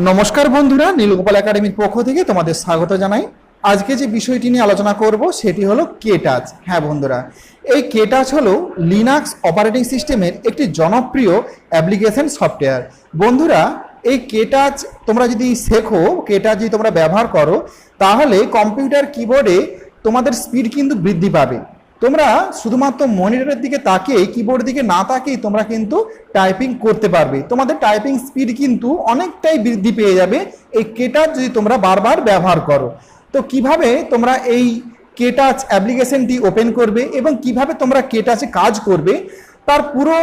নমস্কার বন্ধুরা, নীলগোপাল একাডেমির পক্ষ থেকে তোমাদের স্বাগত জানাই। আজকে যে বিষয়টি নিয়ে আলোচনা করব, সেটি হলো কে টাচ হ্যাঁ বন্ধুরা, এই কে টাচ হলো লিনাক্স অপারেটিং সিস্টেমের একটি জনপ্রিয় অ্যাপ্লিকেশন সফটওয়্যার। বন্ধুরা, এই কে টাচ তোমরা যদি শেখো কে টাচ যদি তোমরা ব্যবহার করো, তাহলে কম্পিউটার কিবোর্ডে তোমাদের স্পিড কিন্তু বৃদ্ধি পাবে। তোমরা শুধুমাত্র মনিটরের দিকে তাকিয়ে কিবোর্ডের দিকে না তাকিয়ে তোমরা কিন্তু টাইপিং করতে পারবে। তোমাদের টাইপিং স্পিড কিন্তু অনেকটাই বৃদ্ধি পেয়ে যাবে এই কেটাচ যদি তোমরা বারবার ব্যবহার করো। তো কীভাবে তোমরা এই কেটাচ অ্যাপ্লিকেশনটি ওপেন করবে এবং কীভাবে তোমরা কেটাচে কাজ করবে, তার পুরো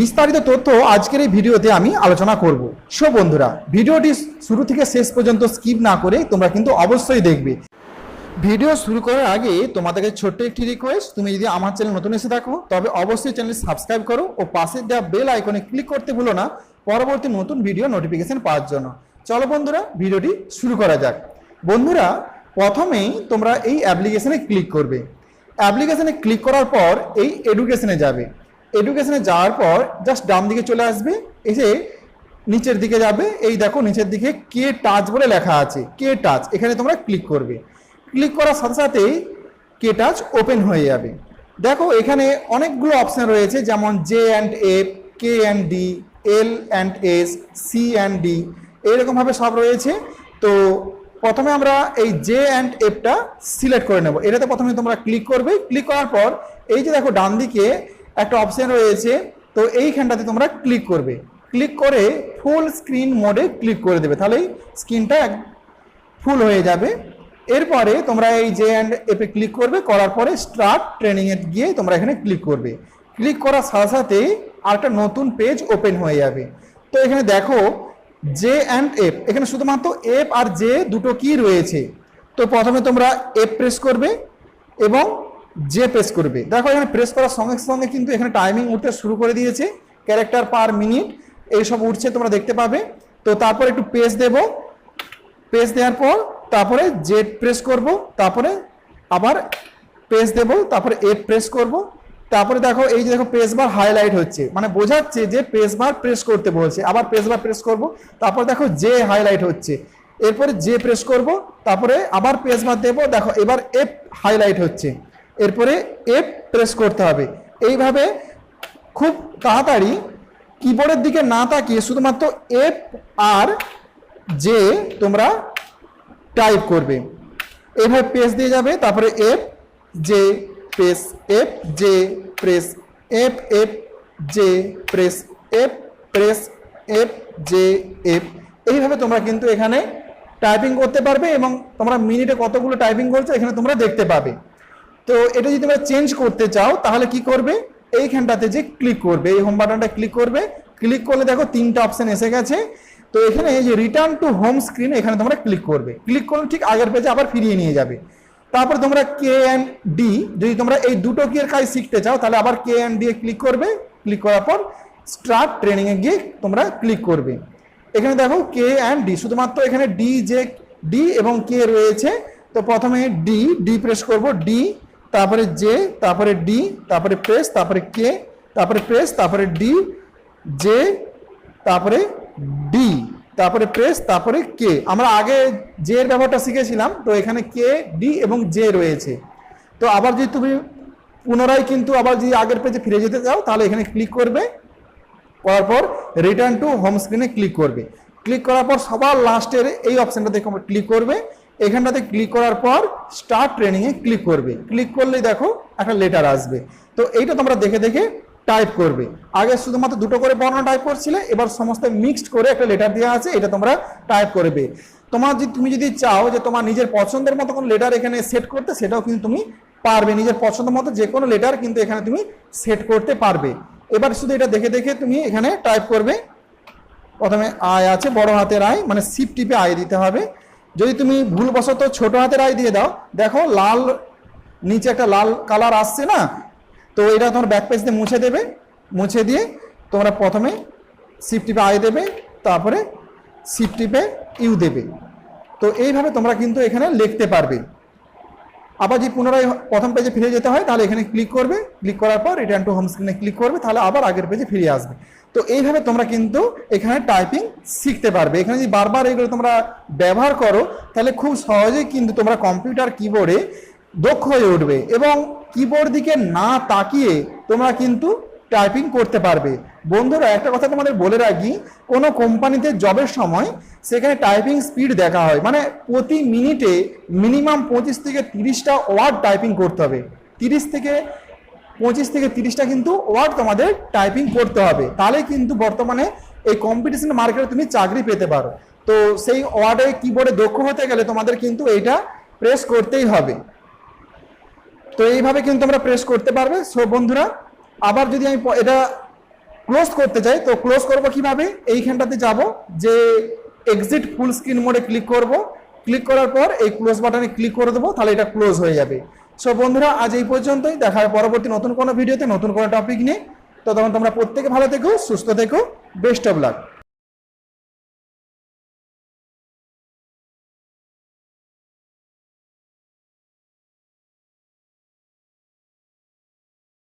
বিস্তারিত তথ্য আজকের এই ভিডিওতে আমি আলোচনা করব। সো বন্ধুরা, ভিডিওটি শুরু থেকে শেষ পর্যন্ত স্কিপ না করে তোমরা কিন্তু অবশ্যই দেখবে। ভিডিও শুরু করার আগে তোমাদেরকে ছোট্ট একটি রিকোয়েস্ট তুমি যদি আমার চ্যানেল নতুন এসে থাকো, তবে অবশ্যই চ্যানেল সাবস্ক্রাইব করো ও পাশে দেওয়া বেল আইকনে ক্লিক করতে ভুলো না, পরবর্তী নতুন ভিডিও নোটিফিকেশন পাওয়ার জন্য। চলো বন্ধুরা, ভিডিওটি শুরু করা যাক। বন্ধুরা, প্রথমেই তোমরা এই অ্যাপ্লিকেশনে ক্লিক করবে। অ্যাপ্লিকেশানে ক্লিক করার পর এই এডুকেশনে যাবে। এডুকেশনে যাওয়ার পর জাস্ট ডান দিকে চলে আসবে, এসে নিচের দিকে যাবে। এই দেখো, নিচের দিকে কে টাচ বলে লেখা আছে, কে টাচ এখানে তোমরা ক্লিক করবে। ক্লিক করার সাথে সাথেই কে টাচ ওপেন হয়ে যাবে। দেখো, এখানে অনেকগুলো অপশান রয়েছে, যেমন J and F K and D L and S C and D এইরকমভাবে সব রয়েছে। তো প্রথমে আমরা এই জে অ্যান্ড এফটা সিলেক্ট করে নেব। এটাতে প্রথমে তোমরা ক্লিক করবে। ক্লিক করার পর এই যে দেখো, ডান দিকে একটা অপশান রয়েছে, তো এইখানটাতে তোমরা ক্লিক করবে। ক্লিক করে ফুল স্ক্রিন মোডে ক্লিক করে দেবে। তাহলেই স্ক্রিনটা ফুল হয়ে যাবে। এরপরে তোমরা এই জে অ্যান্ড এপে ক্লিক করবে, করার পরে স্টার্ট ট্রেনিংয়ে গিয়ে তোমরা এখানে ক্লিক করবে। ক্লিক করার সাথে সাথে আরেকটা নতুন পেজ ওপেন হয়ে যাবে। তো এখানে দেখো জে অ্যান্ড এফ এখানে শুধুমাত্র এফ আর জে দুটো কি রয়েছে। তো প্রথমে তোমরা এফ প্রেস করবে এবং জে প্রেস করবে। দেখো এখানে প্রেস করার সঙ্গে সঙ্গে কিন্তু এখানে টাইমিং উঠতে শুরু করে দিয়েছে ক্যারেক্টার পার মিনিট এইসব উঠছে তোমরা দেখতে পাবে। তো তারপর একটু পেজ দেব। পেজ দেওয়ার পর তারপরে জেড প্রেস করব, তারপরে আবার পেজ দেব, তারপরে এফ প্রেস করব। তারপরে দেখো, এই যে দেখো পেজ বার হাইলাইট হচ্ছে। মানে বোঝাচ্ছে যে পেজ বার প্রেস করতে বলছে। আবার পেজ বার প্রেস করব, তারপর দেখো জে হাইলাইট হচ্ছে। এরপরে জে প্রেস করব, তারপরে আবার পেজ বার দেব। দেখো, এবার এফ হাইলাইট হচ্ছে। এরপরে এফ প্রেস করতে হবে। এইভাবে খুব তাড়াতাড়ি কিবোর্ডের দিকে না তাকিয়ে শুধুমাত্র এফ আর জে তোমরা টাইপ করবে। এভাবে পেজ দিয়ে যাবে, তারপরে F J press F J press F F J press F press F J F এইভাবে তোমরা কিন্তু এখানে টাইপিং করতে পারবে এবং তোমরা মিনিটে কতগুলো টাইপিং করছ এখানে তোমরা দেখতে পাবে। তো এটা যদি তোমরা চেঞ্জ করতে চাও, তাহলে কি করবে? এইখানটাতে যে ক্লিক করবে, এই হোম বাটনটা ক্লিক করবে। ক্লিক করলে দেখো তিনটা অপশন এসে গেছে। তো এখানে এই যে রিটার্ন টু হোম স্ক্রিন এখানে তোমরা ক্লিক করবে। ক্লিক করলে ঠিক আগের পেজে আবার ফিরিয়ে নিয়ে যাবে। তারপর তোমরা কে অ্যান্ড ডি যদি তোমরা এই দুটো কি এর কাজ শিখতে চাও, তাহলে আবার কে অ্যান্ড ডি এ ক্লিক করবে। ক্লিক করার পর স্টার্ট ট্রেনিং এ গিয়ে তোমরা ক্লিক করবে। এখানে দেখো কে অ্যান্ড ডি শুধুমাত্র এখানে ডি জে ডি এবং কে রয়েছে। তো প্রথমে ডি ডি প্রেস করব ডি তারপরে জে তারপরে ডি তারপরে প্রেস তারপরে কে তারপরে প্রেস তারপরে ডি জে তারপরে ডি তারপরে প্রেস তারপরে কে আমরা আগে জে এর ব্যবহারটা শিখেছিলাম, তো এখানে কে ডি এবং জে রয়েছে। তো আবার যদি তুমি পুনরায় কিন্তু আবার যদি আগের পেজে ফিরে যেতে চাও, তাহলে এখানে ক্লিক করবে। করার পর রিটার্ন টু হোম স্ক্রিনে ক্লিক করবে। ক্লিক করার পর সবার লাস্টের এই অপশনটাতে ক্লিক করবে। এখানটাতে ক্লিক করার পর স্টার্ট ট্রেনিংয়ে ক্লিক করবে। ক্লিক করলেই দেখো একটা লেটার আসবে। তো এইটা তোমরা দেখে দেখে টাইপ করবে। আগে শুধুমাত্র দুটো করে বর্ণনা টাইপ করছিলে, এবার সমস্ত মিক্সড করে একটা লেটার দেওয়া আছে, এটা তোমরা টাইপ করবে। তোমার যদি, তুমি যদি চাও যে তোমার নিজের পছন্দের মতো কোনো লেটার এখানে সেট করতে, সেটাও কিন্তু তুমি পারবে। নিজের পছন্দ মতো যে কোনো লেটার কিন্তু এখানে তুমি সেট করতে পারবে। এবার শুধু এটা দেখে দেখে তুমি এখানে টাইপ করবে। প্রথমে আয় আছে, বড় হাতের আয় মানে সিপ টিপে আয় দিতে হবে। যদি তুমি ভুলবশত ছোট হাতের আয় দিয়ে দাও, দেখো লাল, নিচে একটা লাল কালার আসছে না তো এটা তোমার ব্যাক পেজ দিয়ে মুছে দেবে, মুছে দিয়ে তোমরা প্রথমে সিপ টিপে আয় দেবে, তারপরে সিপ টিপে ইউ দেবে। তো এইভাবে তোমরা কিন্তু এখানে লিখতে পারবে। আবার যদি পুনরায় প্রথম পেজে ফিরে যেতে হয়, তাহলে এখানে ক্লিক করবে। ক্লিক করার পর রিটার্ন টু হোম স্ক্রিনে ক্লিক করবে, তাহলে আবার আগের পেজে ফিরে আসবে। তো এইভাবে তোমরা কিন্তু এখানে টাইপিং শিখতে পারবে। এখানে যদি বারবার এগুলো তোমরা ব্যবহার করো, তাহলে খুব সহজেই কিন্তু তোমরা কম্পিউটার কিবোর্ডে দক্ষ হয়ে উঠবে এবং কিবোর্ড দিকে না তাকিয়ে তোমরা কিন্তু টাইপিং করতে পারবে। বন্ধুরা, একটা কথা তোমাদের বলে রাখি, কোনো কোম্পানিতে জবের সময় সেখানে টাইপিং স্পিড দেখা হয়। মানে প্রতি মিনিটে মিনিমাম পঁচিশ থেকে তিরিশটা ওয়ার্ড টাইপিং করতে হবে। তিরিশ থেকে পঁচিশ থেকে তিরিশটা কিন্তু ওয়ার্ড তোমাদের টাইপিং করতে হবে। তাহলে কিন্তু বর্তমানে এই কম্পিটিশন মার্কেটে তুমি চাকরি পেতে পারো। তো সেই ওয়ার্ডে কিবোর্ডে দক্ষ হতে গেলে তোমাদের কিন্তু এইটা প্রেস করতেই হবে। তো এইভাবে কিন্তু তোমরা প্রেস করতে পারবে। সো বন্ধুরা, আবার যদি আমি এটা ক্লোজ করতে চাই, তো ক্লোজ করব কীভাবে? এইখানটাতে যাব, যে এক্সিট ফুল স্ক্রিন মোডে ক্লিক করব। ক্লিক করার পর এই ক্লোজ বাটনে ক্লিক করে দেবো, তাহলে এটা ক্লোজ হয়ে যাবে। সো বন্ধুরা, আজ এই পর্যন্তই। দেখা পরবর্তী নতুন কোনো ভিডিওতে নতুন কোনো টপিক নিয়ে। তো তখন তোমরা প্রত্যেকে ভালো থেকো, সুস্থ থেকো। Best of luck